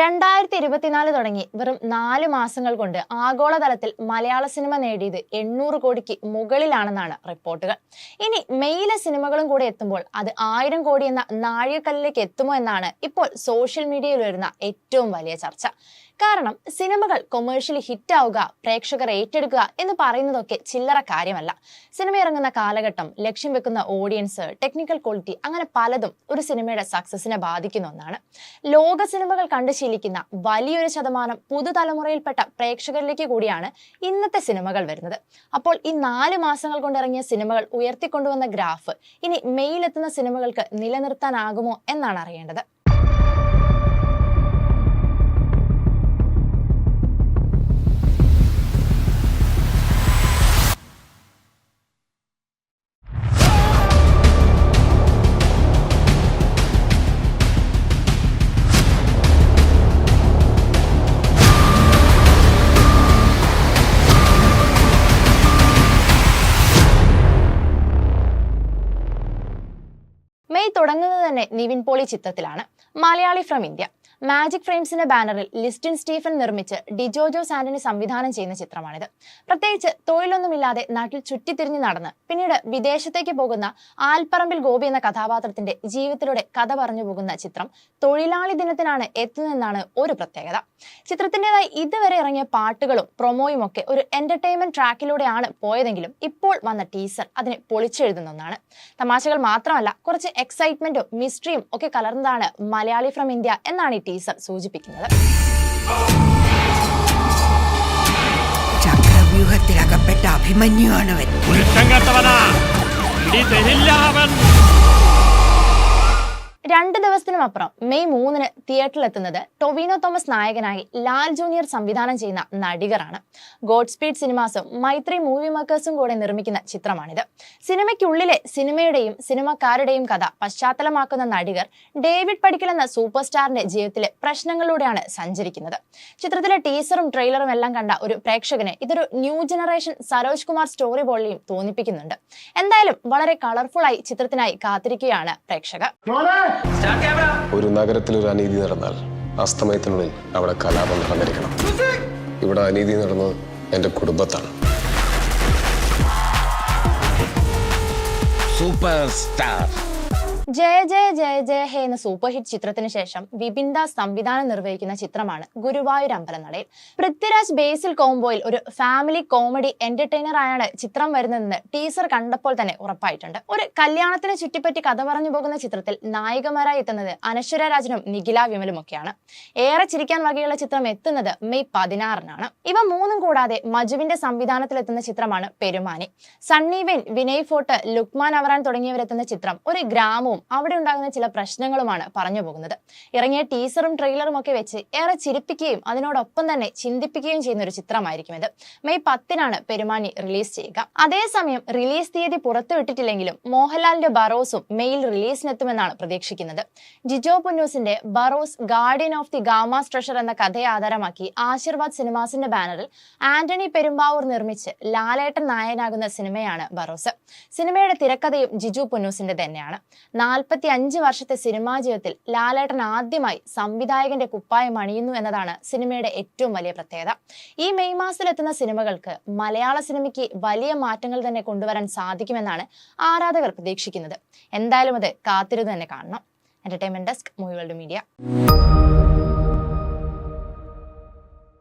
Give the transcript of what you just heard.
രണ്ടായിരത്തി ഇരുപത്തിനാല് തുടങ്ങി. വെറും നാല് മാസങ്ങൾ കൊണ്ട് ആഗോളതലത്തിൽ മലയാള സിനിമ നേടിയത് എണ്ണൂറ് കോടിക്ക് മുകളിലാണെന്നാണ് റിപ്പോർട്ടുകൾ. ഇനി മെയിലെ സിനിമകളും കൂടെ എത്തുമ്പോൾ അത് ആയിരം കോടി എന്ന നാഴികക്കല്ലിലേക്ക് എത്തുമോ എന്നാണ് ഇപ്പോൾ സോഷ്യൽ മീഡിയയിൽ വരുന്ന ഏറ്റവും വലിയ ചർച്ച. കാരണം സിനിമകൾ കൊമേഴ്ഷ്യലി ഹിറ്റ് ആവുക പ്രേക്ഷകർ ഏറ്റെടുക്കുക എന്ന് പറയുന്നതൊക്കെ ചില്ലറ കാര്യമല്ല. സിനിമ ഇറങ്ങുന്ന കാലഘട്ടം ലക്ഷ്യം വെക്കുന്ന ഓഡിയൻസ് ടെക്നിക്കൽ ക്വാളിറ്റി അങ്ങനെ പലതും ഒരു സിനിമയുടെ സക്സസിനെ ബാധിക്കുന്ന ഒന്നാണ്. ലോക സിനിമകൾ കണ്ടു ശീലിക്കുന്ന വലിയൊരു ശതമാനം പുതുതലമുറയിൽപ്പെട്ട പ്രേക്ഷകരിലേക്ക് കൂടിയാണ് ഇന്നത്തെ സിനിമകൾ വരുന്നത്. അപ്പോൾ ഈ നാല് മാസങ്ങൾ കൊണ്ടിറങ്ങിയ സിനിമകൾ ഉയർത്തിക്കൊണ്ടുവന്ന ഗ്രാഫ് ഇനി മെയിലെത്തുന്ന സിനിമകൾക്ക് നിലനിർത്താനാകുമോ എന്നാണ് അറിയേണ്ടത്. തുടങ്ങുന്നത് തന്നെ നിവിൻ പോളി ചിത്രത്തിലാണ്. മലയാളി ഫ്രം ഇന്ത്യ മാജിക് ഫ്രെയിംസിന്റെ ബാനറിൽ ലിസ്റ്റിൻ സ്റ്റീഫൻ നിർമ്മിച്ച് ഡിജോജോ സാന്റണി സംവിധാനം ചെയ്യുന്ന ചിത്രമാണിത്. പ്രത്യേകിച്ച് തൊഴിലൊന്നുമില്ലാതെ നാട്ടിൽ ചുറ്റിത്തിരിഞ്ഞ് നടന്ന് പിന്നീട് വിദേശത്തേക്ക് പോകുന്ന ആൽപ്പറമ്പിൽ ഗോപി എന്ന കഥാപാത്രത്തിന്റെ ജീവിതത്തിലൂടെ കഥ പറഞ്ഞു പോകുന്ന ചിത്രം തൊഴിലാളി ദിനത്തിനാണ് എത്തുന്നതെന്നാണ് ഒരു പ്രത്യേകത. ചിത്രത്തിന്റെതായി ഇതുവരെ ഇറങ്ങിയ പാട്ടുകളും പ്രൊമോയും ഒക്കെ ഒരു എന്റർടൈൻമെന്റ് ട്രാക്കിലൂടെയാണ് പോയതെങ്കിലും ഇപ്പോൾ വന്ന ടീസർ അതിനെ പൊളിച്ചെഴുതുന്ന ഒന്നാണ്. തമാശകൾ മാത്രമല്ല കുറച്ച് എക്സൈറ്റ്മെന്റും മിസ്റ്ററിയും ഒക്കെ കലർന്നതാണ് മലയാളി ഫ്രം ഇന്ത്യ എന്നാണ് ഈ ടീസർ സൂചിപ്പിക്കുന്നത്. ചക്രവ്യൂഹത്തിലകപ്പെട്ട അഭിമന്യുവാണവൻ. കുരുത്തം ദിവസത്തിനും അപ്പുറം രണ്ട് മെയ് മൂന്നിന് തിയേറ്ററിലെത്തുന്നത് ടൊവിനോ തോമസ് നായകനായി ലാൽ ജൂനിയർ സംവിധാനം ചെയ്യുന്ന നടികറാണ്. ഗോഡ് സ്പീഡ് സിനിമാസും മൈത്രി മൂവി മേക്കേഴ്സും കൂടെ നിർമ്മിക്കുന്ന ചിത്രമാണിത്. സിനിമയ്ക്കുള്ളിലെ സിനിമയുടെയും സിനിമക്കാരുടെയും കഥ പശ്ചാത്തലമാക്കുന്ന നടികർ ഡേവിഡ് പടിക്കൽ എന്ന സൂപ്പർ സ്റ്റാറിന്റെ ജീവിതത്തിലെ പ്രശ്നങ്ങളിലൂടെയാണ് സഞ്ചരിക്കുന്നത്. ചിത്രത്തിലെ ടീസറും ട്രെയിലറും എല്ലാം കണ്ട ഒരു പ്രേക്ഷകന് ഇതൊരു new generation Saroj Kumar story പോലെയും തോന്നിപ്പിക്കുന്നുണ്ട്. എന്തായാലും വളരെ കളർഫുൾ ആയി ചിത്രത്തിനായി കാത്തിരിക്കുകയാണ് പ്രേക്ഷകർ. ഒരു നഗരത്തിൽ ഒരു അനീതി നടന്നാൽ അസ്തമയത്തിനുള്ളിൽ അവിടെ കലാപം നടന്നിരിക്കണം. ഇവിടെ അനീതി നടന്നത് എന്റെ കുടുംബത്താണ്. സൂപ്പർ സ്റ്റാർ ജയ ജയ ജയ ജയ ഹേ എന്ന സൂപ്പർ ഹിറ്റ് ചിത്രത്തിന് ശേഷം വിപിൻ ദാസ് സംവിധാനം നിർവഹിക്കുന്ന ചിത്രമാണ് ഗുരുവായൂർ അമ്പലനടയിൽ. പൃഥ്വിരാജ് ബേസിൽ കോംബോയിൽ ഒരു ഫാമിലി കോമഡി എന്റർടൈനർ ആയാണ് ചിത്രം വരുന്നതെന്ന് ടീസർ കണ്ടപ്പോൾ തന്നെ ഉറപ്പായിട്ടുണ്ട്. ഒരു കല്യാണത്തിന് ചുറ്റിപ്പറ്റി കഥ പറഞ്ഞു പോകുന്ന ചിത്രത്തിൽ നായികമാരായി എത്തുന്നത് അനശ്വര രാജനും നിഖില വിമലും ഒക്കെയാണ്. ഏറെ ചിരിക്കാൻ വകയുള്ള ചിത്രം എത്തുന്നത് മെയ് പതിനാറിനാണ്. ഇവ മൂന്നും കൂടാതെ മജുവിന്റെ സംവിധാനത്തിലെത്തുന്ന ചിത്രമാണ് പെരുമാനി. സണ്ണി വെൻ വിനയ് ഫോർട്ട് ലുക്മാൻ അവറാൻ തുടങ്ങിയവരെത്തുന്ന ചിത്രം ഒരു ഗ്രാമവും അവിടെ ഉണ്ടാകുന്ന ചില പ്രശ്നങ്ങളുമാണ് പറഞ്ഞു പോകുന്നത്. ഇറങ്ങിയ ടീസറും ട്രെയിലറും ഒക്കെ വെച്ച് ഏറെ ചിരിപ്പിക്കുകയും അതിനോടൊപ്പം തന്നെ ചിന്തിപ്പിക്കുകയും ചെയ്യുന്ന ഒരു ചിത്രമായിരിക്കും ഇത്. മെയ് പത്തിനാണ് പെരുമാനി റിലീസ് ചെയ്യുക. അതേസമയം റിലീസ് തീയതി പുറത്തുവിട്ടിട്ടില്ലെങ്കിലും മോഹൻലാലിന്റെ ബറോസും മെയിൽ റിലീസിനെത്തുമെന്നാണ് പ്രതീക്ഷിക്കുന്നത്. Jijo പുന്നൂസിന്റെ Barroz guardian of the Gama's treasure എന്ന കഥയെ ആധാരമാക്കി ആശീർവാദ് സിനിമാസിന്റെ ബാനറിൽ ആന്റണി പെരുമ്പാവൂർ നിർമ്മിച്ച് ലാലേട്ടൻ നായനാകുന്ന സിനിമയാണ് ബറോസ്. സിനിമയുടെ തിരക്കഥയും ജിജു പുന്നൂസിന്റെ തന്നെയാണ്. നാൽപ്പത്തി അഞ്ച് വർഷത്തെ സിനിമാ ജീവിതത്തിൽ ലാലേട്ടൻ ആദ്യമായി സംവിധായകന്റെ കുപ്പായം അണിയുന്നു എന്നതാണ് സിനിമയുടെ ഏറ്റവും വലിയ പ്രത്യേകത. ഈ മെയ് മാസത്തിലെത്തുന്ന സിനിമകൾക്ക് മലയാള സിനിമയ്ക്ക് വലിയ മാറ്റങ്ങൾ തന്നെ കൊണ്ടുവരാൻ സാധിക്കുമെന്നാണ് ആരാധകർ പ്രതീക്ഷിക്കുന്നത്. എന്തായാലും അത് കാത്തിരുന്ന് തന്നെ കാണണം. Entertainment desk movie world media